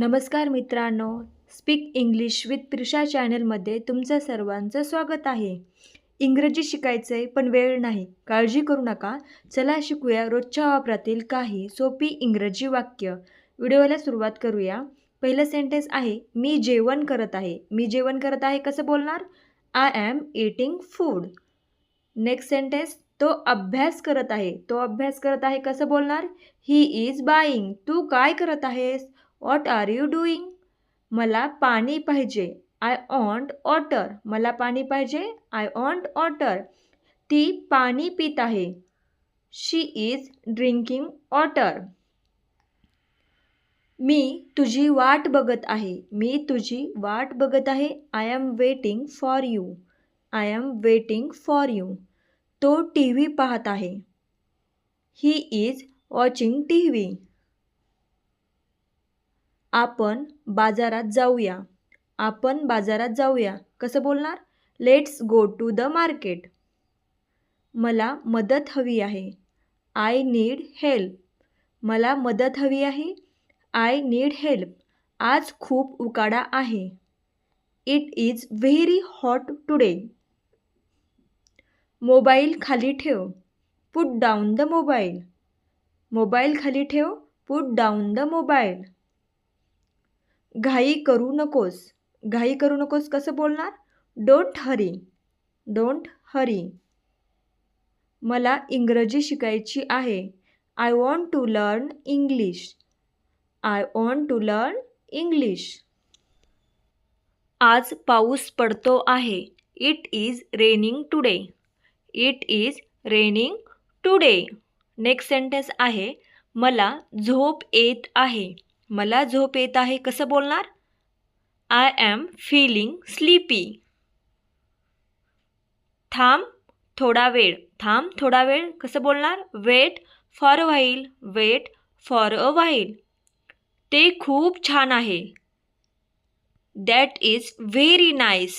नमस्कार मित्रांनो speak English with Prisha चॅनलमध्ये तुमचं सर्वांचं स्वागत आहे. इंग्रजी शिकायचं आहे पण वेळ नाही. काळजी करू नका. चला शिकूया रोजच्या वापरातील काही सोपी इंग्रजी वाक्य. व्हिडिओला सुरुवात करूया. पहिलं सेंटेन्स आहे मी जेवण करत आहे. मी जेवण करत आहे कसं बोलणार? I am eating food next sentence तो अभ्यास करत आहे. तो अभ्यास करत आहे कसं बोलणार? ही इज बाईंग तू काय करत आहेस? वॉट आर यू डुईंग मला पाणी पाहिजे. आय ऑन्ट ऑटर मला पाणी पाहिजे. आय ऑन्ट ऑटर ती पाणी पित आहे. शी इज़ ड्रिंकिंग वॉटर मी तुझी वाट बघत आहे. मी तुझी वाट बघत आहे. I am waiting for you I am waiting for you तो टी व्ही पाहत आहे. He is watching T V आपण बाजारात जाऊया. आपण बाजारात जाऊया. कसं बोलणार? Let's go to the market मला मदत हवी आहे. आय नीड हेल्प मला मदत हवी आहे. आय नीड हेल्प आज खूप उकाडा आहे. It is very hot today mobile खाली ठेव. Put down the mobile mobile खाली ठेव. पुट डाऊन द मोबाईल घाई करू नकोस. घाई करू नकोस कसं बोलणार? डोंट हरी डोंट हरी मला इंग्रजी शिकायची आहे. I want to learn English I want to learn English आज पाऊस पडतो आहे. It is raining today it is raining today next sentence आहे. मला झोप येत आहे. मला झोप येत आहे कसं बोलणार? आय ॲम फीलिंग स्लीपी थांब थोडा वेळ थांब थोडा वेळ कसं बोलणार? Wait for a while wait for a while ते खूप छान आहे. दॅट इज व्हेरी नाईस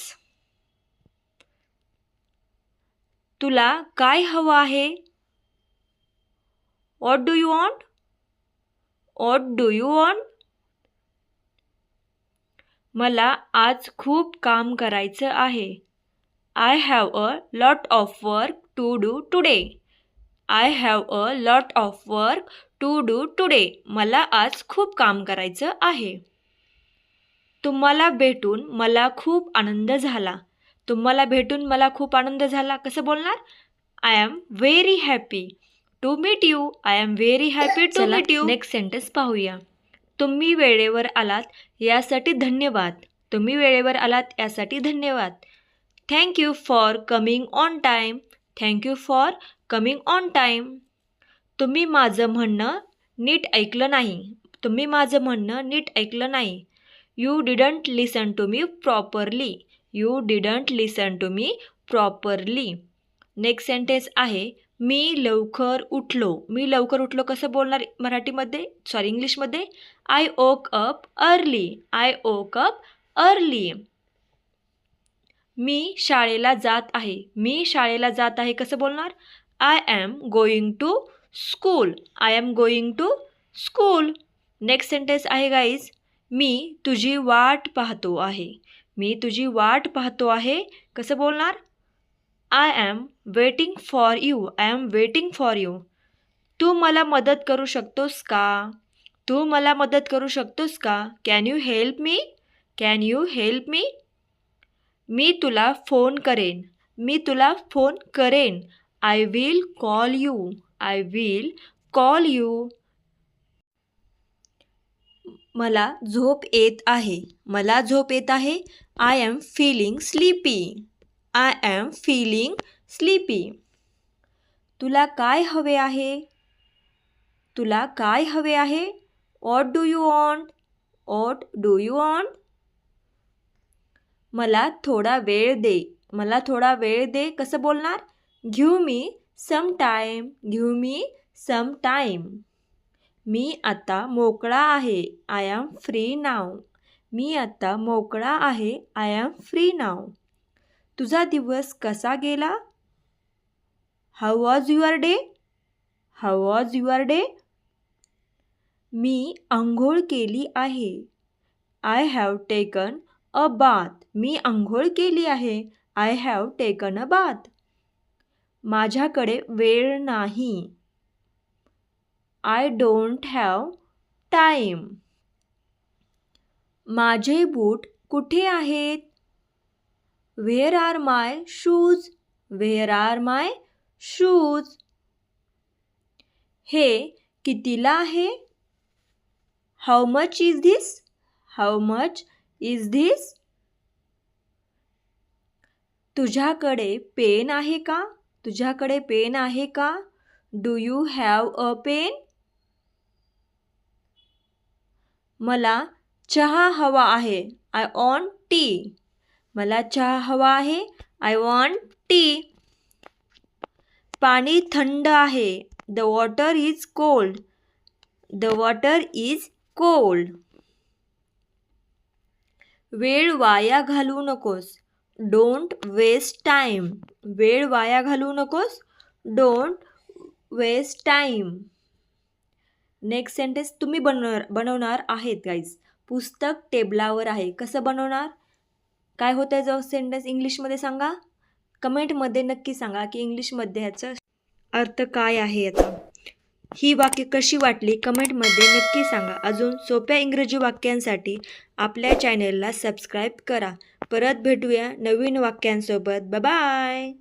तुला काय हवं आहे? What do you want what do you want मला आज खूप काम करायचं आहे. I have a lot of work to do today I have a lot of work to do today मला आज खूप काम करायचं आहे. तुम्हाला भेटून मला खूप आनंद झाला. तुम्हाला भेटून मला खूप आनंद झाला. कसं बोलणार? I am very happy to meet you I am very happy to meet you next sentence पाहूया. तुम्ही वेळेवर आलात यासाठी धन्यवाद. तुम्ही वेळेवर आलात यासाठी धन्यवाद. Thank you for coming on time thank you for coming on time तुम्ही माझं म्हणणं नीट ऐकलं नाही. तुम्ही माझं म्हणणं नीट ऐकलं नाही. You didn't listen to me properly you didn't listen to me properly next sentence आहे मी लवकर उठलो. मी लवकर उठलो कसं बोलणार मराठीमध्ये? सॉरी इंग्लिशमध्ये? I woke up early I woke up early मी शाळेला जात आहे. मी शाळेला जात आहे कसं बोलणार? I am going to school I am going to school next sentence आहे गाईज मी तुझी वाट पाहतो आहे. मी तुझी वाट पाहतो आहे. कसं बोलणार? I am waiting for you I am waiting for you तू मला मदत करू शकतोस का? तू मला मदत करू शकतोस का? Can you help me can you help me मी तुला फोन करेन. मी तुला फोन करेन. I will call you I will call you मला झोप येत आहे. मला झोप येत आहे. I am feeling sleepy I am feeling sleepy तुला काय हवे आहे? तुला काय हवे आहे? What do you want what do you want मला थोडा वेळ दे. मला थोडा वेळ दे. कसं बोलणार? घेऊ मी सम टाईम घेऊ मी सम टाईम मी आता मोकळा आहे. आय ॲम फ्री नाव मी आता मोकळा आहे. आय ॲम फ्री नाव तुझा दिवस कसा गेला? How was your day how was your day मी आंघोळ केली आहे. I have taken a bath मी आंघोळ केली आहे. I have taken a bath माझ्याकडे वेळ नाही. आय डोंट हॅव टाईम माझे बूट कुठे आहेत? Where are my shoes where are my shoes हे कितीला आहे? How much is this how much is this तुझ्याकडे पेन आहे का? तुझ्याकडे पेन आहे का? Do you have a pen मला चहा हवा आहे. आय ऑन टी मला चहा हवा आहे. आय वॉन्ट टी पाणी थंड आहे. The water is cold the water is cold वेळ वाया घालवू नकोस. डोंट वेस्ट टाईम वेळ वाया घालवू नकोस. Don't waste time next sentence तुम्ही बनवणार बनवणार आहेत गाईज पुस्तक टेबलावर आहे. कसं बनवणार? काय होतं आहे जो सेंटेन्स इंग्लिशमध्ये सांगा? कमेंटमध्ये नक्की सांगा की इंग्लिशमध्ये ह्याचा अर्थ काय आहे याचा. ही वाक्य कशी वाटली कमेंटमध्ये नक्की सांगा. अजून सोप्या इंग्रजी वाक्यांसाठी आपल्या चॅनलला सबस्क्राईब करा. परत भेटूया नवीन वाक्यांसोबत. बाय